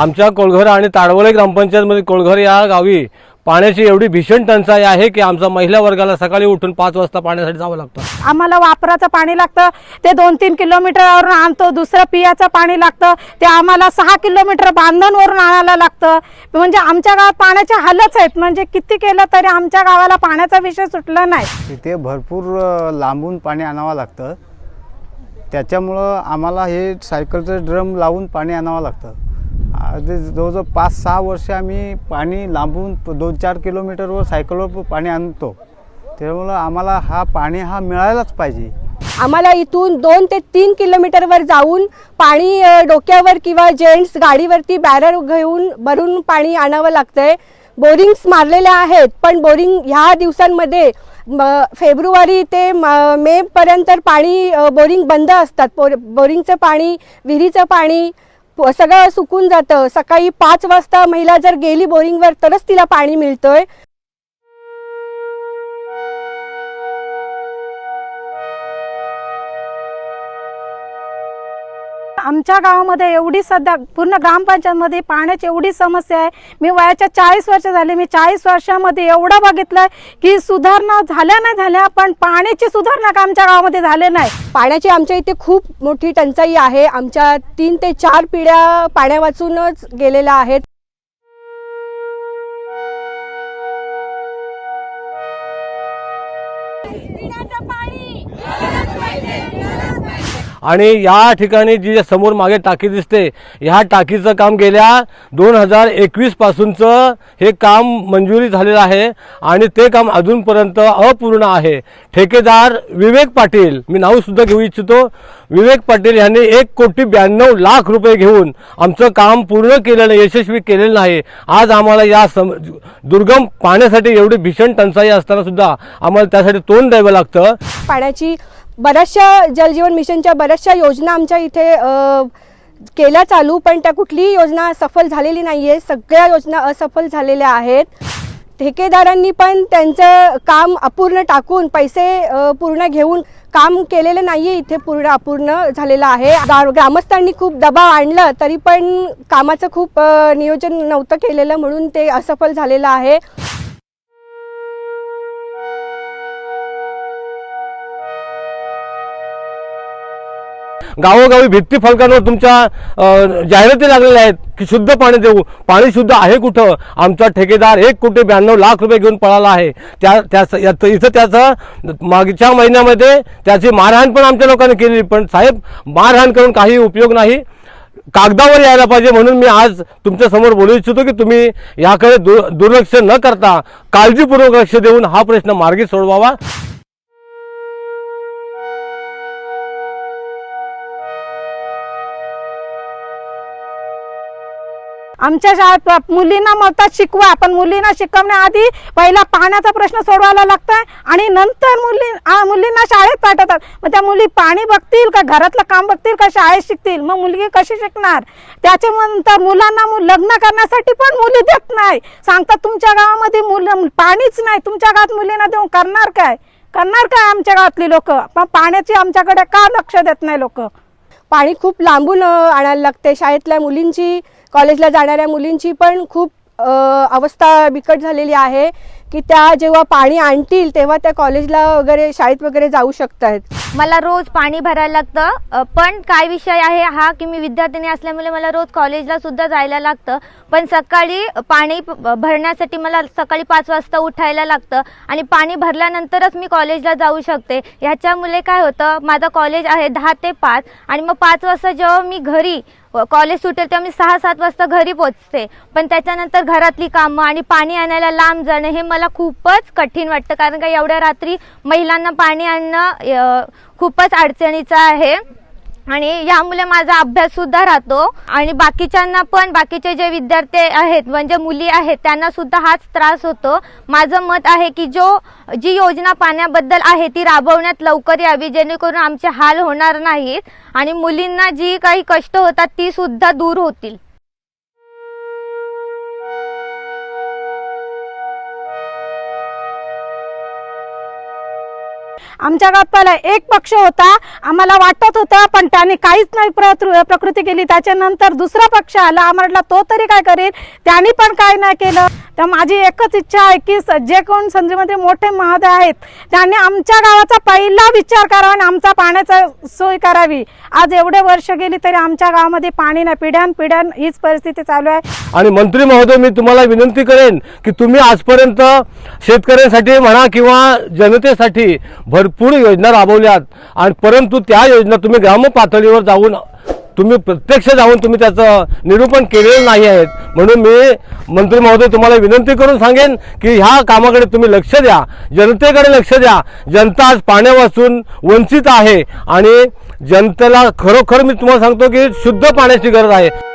आमच्या कोळघर आणि ताडवळे ग्रामपंचायतमध्ये कोळघर या गावी पाण्याची एवढी भीषण टंचाई आहे की आमचा महिला वर्गाला सकाळी उठून पाच वाजता पाण्यासाठी जावं लागतं. आम्हाला वापराचं पाणी लागतं ते दोन तीन किलोमीटरवरून आणतो दुसरं पियाचं पाणी लागतं ते आम्हाला सहा किलोमीटर बांधणवरून आणायला लागतं. म्हणजे आमच्या गावात पाण्याचे हालच आहेत म्हणजे किती केलं तरी आमच्या गावाला पाण्याचा विषय सुटला नाही. तिथे भरपूर लांबून पाणी आणावं लागतं. त्याच्यामुळं आम्हाला हे सायकलचं ड्रम लावून पाणी आणावं लागतं. जवळजवळ पाच सहा वर्ष आम्ही पाणी लांबून दोन चार किलोमीटरवर सायकलवर पाणी आणतो. त्यामुळं आम्हाला हा पाणी हा मिळायलाच पाहिजे. आम्हाला इथून दोन ते तीन किलोमीटरवर जाऊन पाणी डोक्यावर किंवा जेंट्स गाडीवरती बॅरर घेऊन भरून पाणी आणावं लागतंय. बोरिंग्स मारलेल्या आहेत पण बोरिंग ह्या दिवसांमध्ये म, फेब्रुवारी ते म- मे पर्यंत पाणी बोरिंग बंद असतात. बोरिंगचं पाणी विहिरीचं पाणी सगळं सुकून जातं. सकाळी पाच वाजता महिला जर गेली बोरिंगवर तरच तिला पाणी मिळतंय. आमच्या गावामध्ये एवढी सध्या पूर्ण ग्रामपंचायतमध्ये पाण्याची एवढी समस्या आहे. मी वयाच्या चाळीस वर्ष झाले. मी चाळीस वर्षामध्ये एवढं बघितलं की सुधारणा झाल्या नाही झाल्या पण पाण्याची सुधारणा का आमच्या गावामध्ये झाले नाही. पाण्याची आमच्या इथे खूप मोठी टंचाई आहे. आमच्या तीन ते चार पिढ्या पाण्या वाचूनच गेलेल्या आहेत. आणि या ठिकाणी जी समोर मागे टाकी दिसते ह्या टाकीचं काम गेल्या दोन हजार एकवीस पासूनचं हे काम मंजुरी झालेलं आहे आणि ते काम अजूनपर्यंत अपूर्ण आहे. ठेकेदार विवेक पाटील मी नाव सुद्धा घेऊ इच्छितो विवेक पाटील यांनी एक कोटी ब्याण्णव लाख रुपये घेऊन आमचं काम पूर्ण केलेलं यशस्वी केलेलं नाही. आज आम्हाला या सम दुर्गम पाण्यासाठी एवढी भीषण टंचाई असताना सुद्धा आम्हाला त्यासाठी तोंड द्यावं लागतं. पाण्याची बऱ्याचशा जलजीवन मिशनच्या बऱ्याचशा योजना आमच्या इथे केल्या चालू पण त्या कुठलीही योजना सफल झालेली नाही आहे सगळ्या योजना असफल झालेल्या आहेत. ठेकेदारांनी पण त्यांचं काम अपूर्ण टाकून पैसे पूर्ण घेऊन काम केलेलं नाही आहे इथे पूर्ण अपूर्ण झालेलं आहे. गा ग्रामस्थांनी खूप दबाव आणलं तरी पण कामाचं खूप नियोजन नव्हतं केलेलं म्हणून ते असफल झालेलं आहे. गावोगावी भित्ती फलकांवर तुमच्या जाहिराती लागलेल्या आहेत की शुद्ध पाणी देऊ. पाणी शुद्ध आहे कुठं? आमचा ठेकेदार एक कोटी ब्याण्णव लाख रुपये घेऊन पळाला आहे. त्या त्या इथं त्याचं मागच्या महिन्यामध्ये त्याची मारहाण पण आमच्या लोकांनी केली. पण साहेब मारहाण करून काही उपयोग नाही. कागदावर यायला पाहिजे म्हणून मी आज तुमच्यासमोर बोलू इच्छितो की तुम्ही याकडे दुर दुर्लक्ष न करता काळजीपूर्वक लक्ष देऊन हा प्रश्न मार्गी सोडवावा. आमच्या शाळेत मुलींना म्हणतात शिकवा पण मुलींना शिकवण्याआधी पहिला पाण्याचा प्रश्न सोडवायला लागतोय आणि नंतर मुली मुलींना शाळेत पाठवतात. मग त्या मुली पाणी बघतील का घरातलं काम बघतील का शाळेत शिकतील? मग मुलगी कशी शिकणार? त्याच्यानंतर मुलांना मु- लग्न करण्यासाठी पण मुली देत नाही. सांगतात तुमच्या गावामध्ये मुलं पाणीच नाही. तुमच्या गावात मुलींना देऊन करणार काय? करणार काय आमच्या गावातली लोक? पण पाण्याची आमच्याकडे का लक्ष देत नाही लोक? पाणी खूप लांबून आणायला लागते. शाळेतल्या मुलींची कॉलेजला जाणाऱ्या मुलींची पण खूप अवस्था बिकट झालेली आहे. की त्या जेव्हा पाणी आणतील तेव्हा त्या कॉलेजला वगैरे शाळेत वगैरे जाऊ शकतात मला रोज पाणी भरायला लागतं. पण काय विषय आहे हा की मी विद्यार्थिनी असल्यामुळे मला रोज कॉलेजला सुद्धा जायला लागतं. पण सकाळी पाणी भरण्यासाठी मला सकाळी पाच वाजता उठायला लागतं आणि पाणी भरल्यानंतरच मी कॉलेजला जाऊ शकते. ह्याच्यामुळे काय होतं माझं कॉलेज आहे दहा ते पाच आणि मग पाच वाजता जेव्हा मी घरी कॉलेज सुटेल तेव्हा मी सहा सात वाजता घरी पोचते. पण त्याच्यानंतर घरातली कामं आणि पाणी आणायला लांब जाणं हे मला खूपच कठीण वाटतं कारण का एवढ्या रात्री महिलांना पाणी आणणं खूपच अडचणीचं आहे. आणि यामुळे माझा अभ्यास सुद्धा राहतो. आणि बाकीच्यांना पण बाकीचे जे विद्यार्थी आहेत म्हणजे मुली आहेत त्यांना सुद्धा हाच त्रास होतो. माझं मत आहे की जो जी योजना पाण्याबद्दल आहे ती राबवण्यात लवकर यावी जेणेकरून आमचे हाल होणार नाहीत. आणि मुलींना जी काही कष्ट होतात ती सुद्धा दूर होतील. आमच्या गावात पहिला एक पक्ष होता आम्हाला वाटत होतं पण त्याने काहीच नाही प्रतृ- प्रकृती केली. त्याच्यानंतर दुसरा पक्ष आला आम्हाला तो तरी काय करेल? त्याने पण काय नाही केलं. तर माझी एकच इच्छा आहे की स- जे कोण संजय मोठे महोदय आहेत त्यांनी आमच्या गावाचा पहिला विचार करावा आणि आमचा पाण्याचा सोय करावी. आज एवढे वर्ष गेली तरी आमच्या गावामध्ये पाणी नाही. पिढ्यान पिढ्यान हीच परिस्थिती चालू आहे. आणि मंत्री महोदय मी तुम्हाला विनंती करेन की तुम्ही आजपर्यंत शेतकऱ्यांसाठी म्हणा किंवा जनतेसाठी भरपूर भरपूर योजना राबवल्यात. आणि परंतु त्या योजना तुम्ही ग्राम पातळीवर जाऊन तुम्ही प्रत्यक्ष जाऊन तुम्ही त्याचं निरूपण केलेलं नाही आहेत. म्हणून मी मंत्री महोदय तुम्हाला विनंती करून सांगेन की ह्या कामाकडे तुम्ही लक्ष द्या. जनतेकडे लक्ष द्या. जनता आज पाण्यापासून वंचित आहे. आणि जनतेला खरोखर मी तुम्हाला सांगतो की शुद्ध पाण्याची गरज आहे.